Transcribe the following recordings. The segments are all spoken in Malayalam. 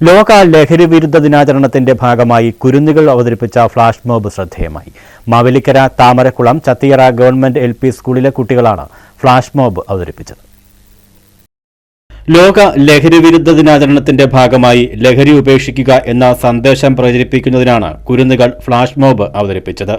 ലോക ലഹരി വിരുദ്ധ ദിനാചരണത്തിന്റെ ഭാഗമായി കുരുന്നുകൾ അവതരിപ്പിച്ച ഫ്ളാഷ് മോബ് ശ്രദ്ധേയമായി. Mavelikkara Thamarakkulam Chathiyara government L P സ്കൂളിലെ കുട്ടികളാണ് ഫ്ളാഷ് മോബ് അവതരിപ്പിച്ചത്. ലോക ലഹരി വിരുദ്ധ ദിനാചരണത്തിന്റെ ഭാഗമായി ലഹരി ഉപേക്ഷിക്കുക എന്ന സന്ദേശം പ്രചരിപ്പിക്കുന്നതിനാണ് കുരുന്നുകൾ ഫ്ളാഷ് മോബ് അവതരിപ്പിച്ചത്.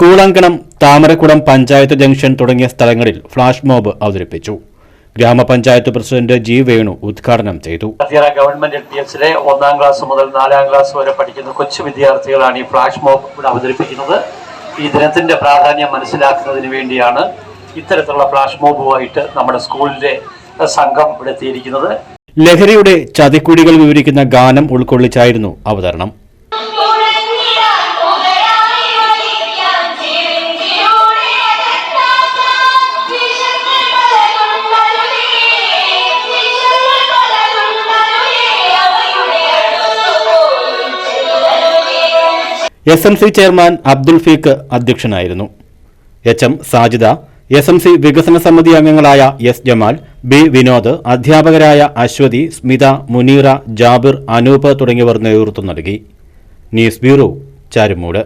സ്കൂളങ്കണം താമരക്കുളം പഞ്ചായത്ത് ജംഗ്ഷൻ തുടങ്ങിയ സ്ഥലങ്ങളിൽ ഫ്ളാഷ് മോബ് അവതരിപ്പിച്ചു. ഗ്രാമപഞ്ചായത്ത് പ്രസിഡന്റ് ജി വേണു ഉദ്ഘാടനം ചെയ്തു. ഗവൺമെന്റ് എൽ പി എസിലെ ഒന്നാം ക്ലാസ് മുതൽ നാലാം ക്ലാസ് വരെ പഠിക്കുന്ന കൊച്ചു വിദ്യാർത്ഥികളാണ് ഈ ഫ്ലാഷ് മോബ് ഇവിടെ അവതരിപ്പിക്കുന്നത്. ഈ ദിനത്തിന്റെ പ്രാധാന്യം മനസ്സിലാക്കുന്നതിന് വേണ്ടിയാണ് ഇത്തരത്തിലുള്ള ഫ്ലാഷ് മോബുമായിട്ട് നമ്മുടെ സ്കൂളിന്റെ സംഘം ഇവിടെ എത്തിയിരിക്കുന്നത്. ലഹരിയുടെ ചതിക്കുടികൾ വിവരിക്കുന്ന ഗാനം ഉൾക്കൊള്ളിച്ചായിരുന്നു അവതരണം. S M C chairman Abdul ഫീഖ് അധ്യക്ഷനായിരുന്നു. H M Sajida S M C വികസന സമിതി അംഗങ്ങളായ എസ് ജമാൽ ബി വിനോദ് അധ്യാപകരായ അശ്വതി സ്മിത മുനീറ ജാബിർ അനൂപ് തുടങ്ങിയവർ നേതൃത്വം നൽകി. News bureau Charummood.